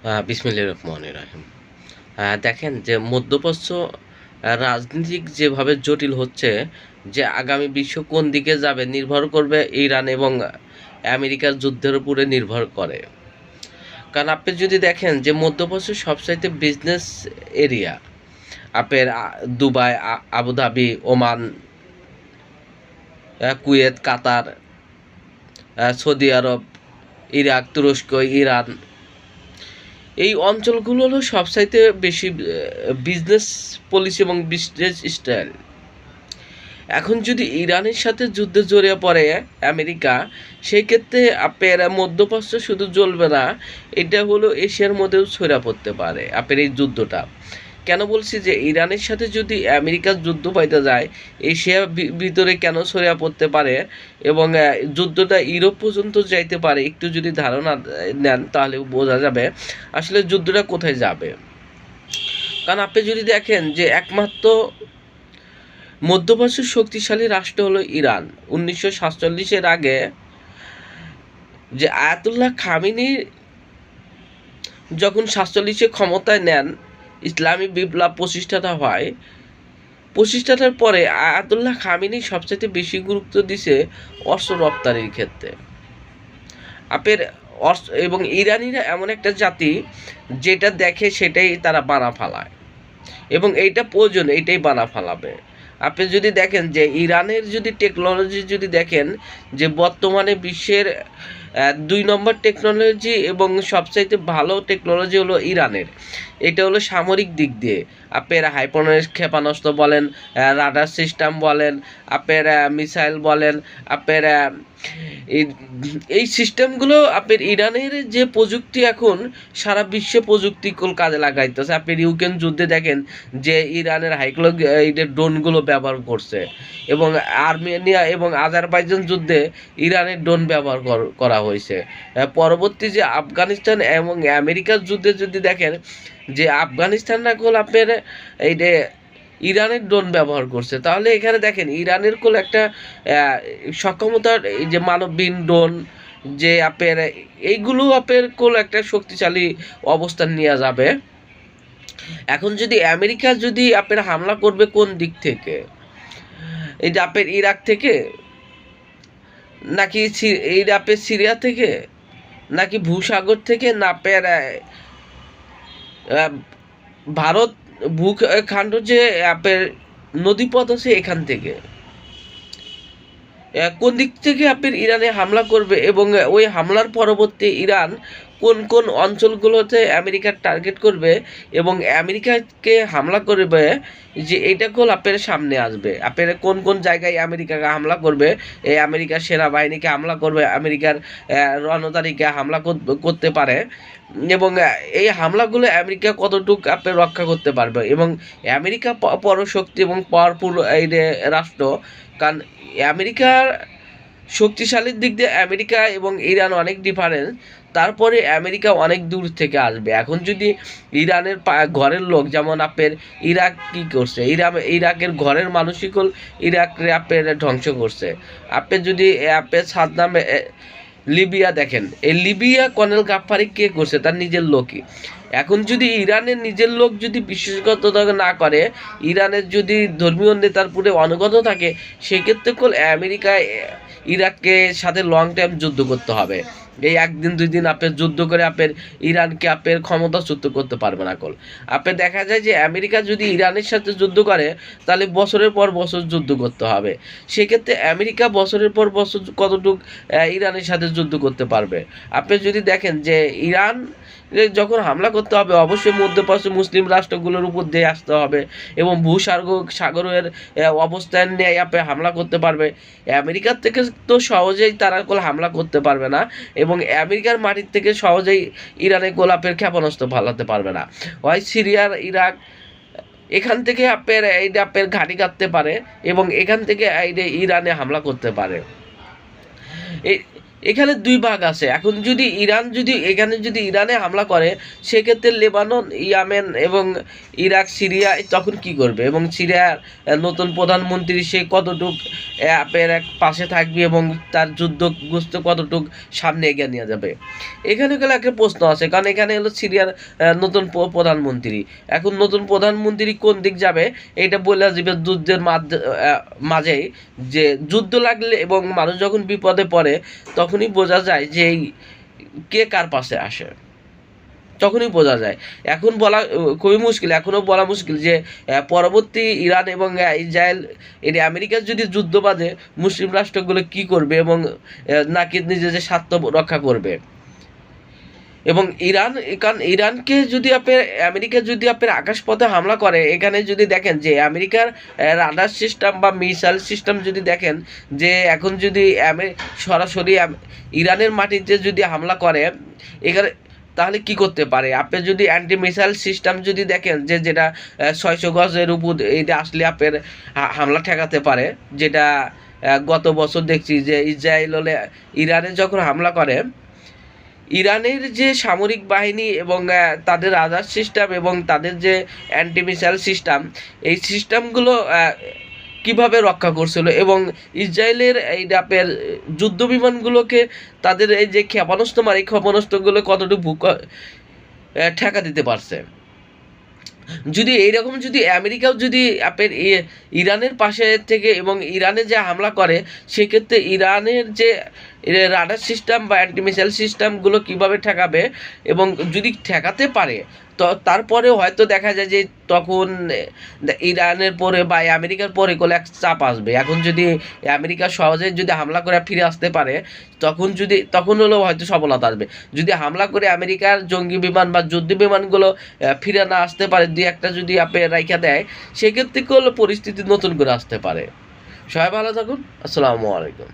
আহ, বিসমিল্লাহির রহমানির রহিম। দেখেন যে মধ্যপ্রাচ্য রাজনীতিক যেভাবে জটিল হচ্ছে যে আগামী বিশ্ব কোন দিকে যাবে নির্ভর করবে ইরান এবং আমেরিকার যুদ্ধের উপরে নির্ভর করে। কারণ আপনি যদি দেখেন যে মধ্যপ্রাচ্য সবচাইতে বিজনেস এরিয়া আপের Dubai Abu Dhabi Oman Kuwait Qatar Saudi Arab Iraq তুরস্ক ইরান এই অঞ্চলগুলো হলো সবচাইতে বেশি বিজনেস পলিসি এবং বিজনেস স্টাইল এখন যদি ইরানের সাথে যুদ্ধে জড়িয়ে পড়ে আমেরিকা, সেই ক্ষেত্রে আপনার মধ্যপ্রাচ্য শুধু জ্বলবে না, এটা হলো এশিয়ার মধ্যেও ছড়া পড়তে পারে আপনার এই যুদ্ধটা। কেন বলছি যে ইরানের সাথে যদি আমেরিকার যুদ্ধ পাইতে যায়, এশিয়া ভিতরে কেন ছড়িয়ে পড়তে পারে এবং যুদ্ধটা ইউরোপ পর্যন্ত যাইতে পারে, একটু যদি ধারণা নেন তাহলে বোঝা যাবে আসলে যুদ্ধটা কোথায় যাবে। কারণ আপনি যদি দেখেন যে একমাত্র মধ্যপ্রাচ্যের শক্তিশালী রাষ্ট্র হলো ইরান, উনিশশো সাতচল্লিশের আগে যে আয়াতুল্লাহ খামিনি যখন সাতচল্লিশে ক্ষমতায় নেন ইসলামী বিপ্লব প্রতিষ্ঠাতা হয়। প্রতিষ্ঠাতার পরে আয়াতুল্লাহ খামিনি সবচেয়ে বেশি গুরুত্ব দিছে অস্ত্র রপ্তানির ক্ষেত্রে। আপের এবং ইরানিরা এমন একটা জাতি যেটা দেখে সেটাই তারা বানা ফালায়। এবং এইটা প্রয়োজন, এইটাই বানা ফালাবে। আপনি যদি দেখেন যে ইরানের যদি টেকনোলজি যদি দেখেন যে বর্তমানে বিশ্বের দুই নম্বর টেকনোলজি এবং সবচাইতে ভালো টেকনোলজি হলো ইরানের। এটা হলো সামরিক দিক দিয়ে। আপনার হাইপনের ক্ষেপণাস্ত্র বলেন রাডার সিস্টেম বলেন আপনার মিসাইল বলেন আপনার এই- সিস্টেমগুলো আপনার ইরানের যে প্রযুক্তি এখন, সারা বিশ্বে প্রযুক্তি কাজে লাগাইতেছে। আপনি ইউক্রেন যুদ্ধে দেখেন যে ইরানের হাইক্লো ড্রোনগুলো ব্যবহার করছে। এবং আর্মেনিয়া এবং আজারবাইজান যুদ্ধে ইরানের ড্রোন ব্যবহার কর- করা হয়েছে পরবর্তী যে আফগানিস্তান এবং আমেরিকার যুদ্ধে যদি দেখেন, যে আফগানিস্তান রাখল আপনার এই যে ইরানের ড্রোন ব্যবহার করছে, তাহলে এখানে দেখেন ইরানের কোল একটা সক্ষমতার এই যে মানববিহীন ড্রোন যে আপনার এইগুলো আপনার কোল একটা শক্তিশালী অবস্থান নিয়ে যাবে। এখন যদি আমেরিকা যদি আপনার হামলা করবে কোন দিক থেকে? এই যে আপনার ইরাক থেকে নাকি এই রাপে সিরিয়া থেকে? নাকি ভূসাগর থেকে না আহ, ভারত ভূখণ্ড যে অ্যাপের নদীপথ আছে এখান থেকে। কোন দিক থেকে আপনার ইরানে হামলা করবে এবং ওই হামলার পরবর্তী ইরান কোন কোন অঞ্চলগুলোতে আমেরিকার টার্গেট করবে এবং আমেরিকাকে হামলা করবে, যে এইটা কোল আপনার সামনে আসবে। আপনার কোন কোন জায়গায় আমেরিকাকে হামলা করবে, এই আমেরিকার সেনাবাহিনীকে হামলা করবে, আমেরিকার রণতারীকে হামলা কর- করতে পারে এবং এই হামলাগুলো আমেরিকা কতটুকু আপনি রক্ষা করতে পারবে এবং আমেরিকা পরশক্তি এবং পাওয়ারফুল এই রাষ্ট্র, কারণ আমেরিকার শক্তিশালীর দিক দিয়ে আমেরিকা এবং ইরান অনেক ডিফারেন্স তারপরে আমেরিকা অনেক দূর থেকে আসবে। এখন যদি ইরানের ঘরের লোক যেমন আপনার ইরাক কি করছে? ইরাক ইরাকের ঘরের মানুষই কল ইরাক আপনার ধ্বংস করছে। আপনি যদি আপনার সাদ্দাম এ, লিবিয়া দেখেন এই লিবিয়া কর্নেল গাফারি কে করছে? তার নিজের লোকই। এখন যদি ইরানের নিজের লোক যদি বিশ্বাসগততা না করে, ইরানের যদি ধর্মীয় নেতার পুরে অনুগত থাকে, সেক্ষেত্রে কোল আমেরিকা ইরাককে সাথে লং টাইম যুদ্ধ করতে হবে? এই একদিন, দুই দিন আপনার যুদ্ধ করে আপনার ইরানকে আপনার ক্ষমতাচ্যুত করতে পারবে না কল আপনার দেখা যায় যে আমেরিকা যদি ইরানের সাথে যুদ্ধ করে, তাহলে বছরের পর বছর যুদ্ধ করতে হবে। সেক্ষেত্রে আমেরিকা বছরের পর বছর কতটুক ইরানের সাথে যুদ্ধ করতে পারবে? আপনি যদি দেখেন যে ইরান যখন হামলা করতে হবে, অবশ্যই মধ্যপ্রাচ্য মুসলিম রাষ্ট্রগুলোর উপর দিয়ে আসতে হবে এবং ভূসাগর, সাগরের অবস্থান নিয়ে আপনি হামলা করতে পারবে। আমেরিকার থেকে তো সহজেই তারা কোল হামলা করতে পারবে না এবং আমেরিকার মাটির থেকে সহজেই ইরানে গোলাপের ক্ষেপণাস্ত্র ফালাতে পারবে না। হয় সিরিয়ার ইরাক, এখান থেকে আপনার এইটা আপনার ঘাঁটি কাটতে পারে এবং এখান থেকে এই ইরানে হামলা করতে পারে। এই এখানে দুই ভাগ আছে। এখন যদি ইরান যদি, এখানে যদি ইরানে হামলা করে, সেক্ষেত্রে লেবানন, ইয়ামেন এবং ইরাক, সিরিয়া তখন কি করবে? এবং সিরিয়ার নতুন প্রধানমন্ত্রী সে কতটুক অ্যাপের এক পাশে থাকবে এবং তার যুদ্ধ যুদ্ধগ্রস্ত কতটুক সামনে এগিয়ে নিয়ে যাবে? এখানে গেলে একটা প্রশ্ন আছে, কারণ এখানে হলো সিরিয়ার নতুন প্রধানমন্ত্রী। এখন নতুন প্রধানমন্ত্রী কোন দিক যাবে, এটা বলে যাবে যুদ্ধের মাঝ- মাঝেই যে যুদ্ধ লাগলে এবং মানুষ যখন বিপদে পড়ে তখনই বোঝা যায় যে কে কার পাশে আসে। তখনই বোঝা যায়। এখন বলা, খুবই মুশকিল এখনও বলা মুশকিল যে পরবর্তী ইরান এবং ইসরায়েল এটি আমেরিকার যদি যুদ্ধ বাঁধে, মুসলিম রাষ্ট্রগুলো কি করবে এবং নাকি নিজেদের স্বার্থ রক্ষা করবে? এবং ইরান, কারণ ইরানকে যদি আপনার আমেরিকা যদি আপনার আকাশপথে হামলা করে, এখানে যদি দেখেন যে আমেরিকার রাডার সিস্টেম বা মিসাইল সিস্টেম যদি দেখেন, যে এখন যদি সরাসরি ইরানের মাটিতে যদি হামলা করে, এখানে তাহলে কি করতে পারে? আপনি যদি অ্যান্টি মিসাইল সিস্টেম যদি দেখেন, যে যেটা ছয়শো গজের উপর এটা আসলে আপনার হামলা ঠেকাতে পারে, যেটা গত বছর দেখছি যে ইসরায়েল হলে ইরানে যখন হামলা করে ইরানের যে সামরিক বাহিনী এবং তাদের রাডার সিস্টেম এবং তাদের যে অ্যান্টি মিসাইল সিস্টেম এই সিস্টেমগুলো কীভাবে রক্ষা করছিল এবং ইসরায়েলের এই ডাপের যুদ্ধ বিমানগুলোকে তাদের এই যে ক্ষেপণাস্ত্র মারি ক্ষেপণাস্ত্রগুলো কতটুকু ঠেকা দিতে পারছে? যদি এইরকম যদি আমেরিকাও যদি আপনার ইরানের পাশে থেকে এবং ইরানে যে হামলা করে, সেক্ষেত্রে ইরানের যে রাডার সিস্টেম বা অ্যান্টি মিসাইল সিস্টেমগুলো কীভাবে ঠেকাবে এবং যদি ঠেকাতে পারে, তো তারপরেও হয়তো দেখা যায় যে তখন ইরানের পরে বা আমেরিকার পরে কোলে এক চাপ আসবে। এখন যদি আমেরিকা সহজে যদি হামলা করে ফিরে আসতে পারে, তখন যদি, তখন হলেও হয়তো সফলতা আসবে। যদি হামলা করে আমেরিকার জঙ্গি বিমান বা যুদ্ধ বিমানগুলো ফিরে না আসতে পারে, দুই একটা যদি আপনি রাইখা দেয়, সেক্ষেত্রে হলো পরিস্থিতি নতুন করে আসতে পারে। সবাই ভালো থাকুন। আসসালামু আলাইকুম।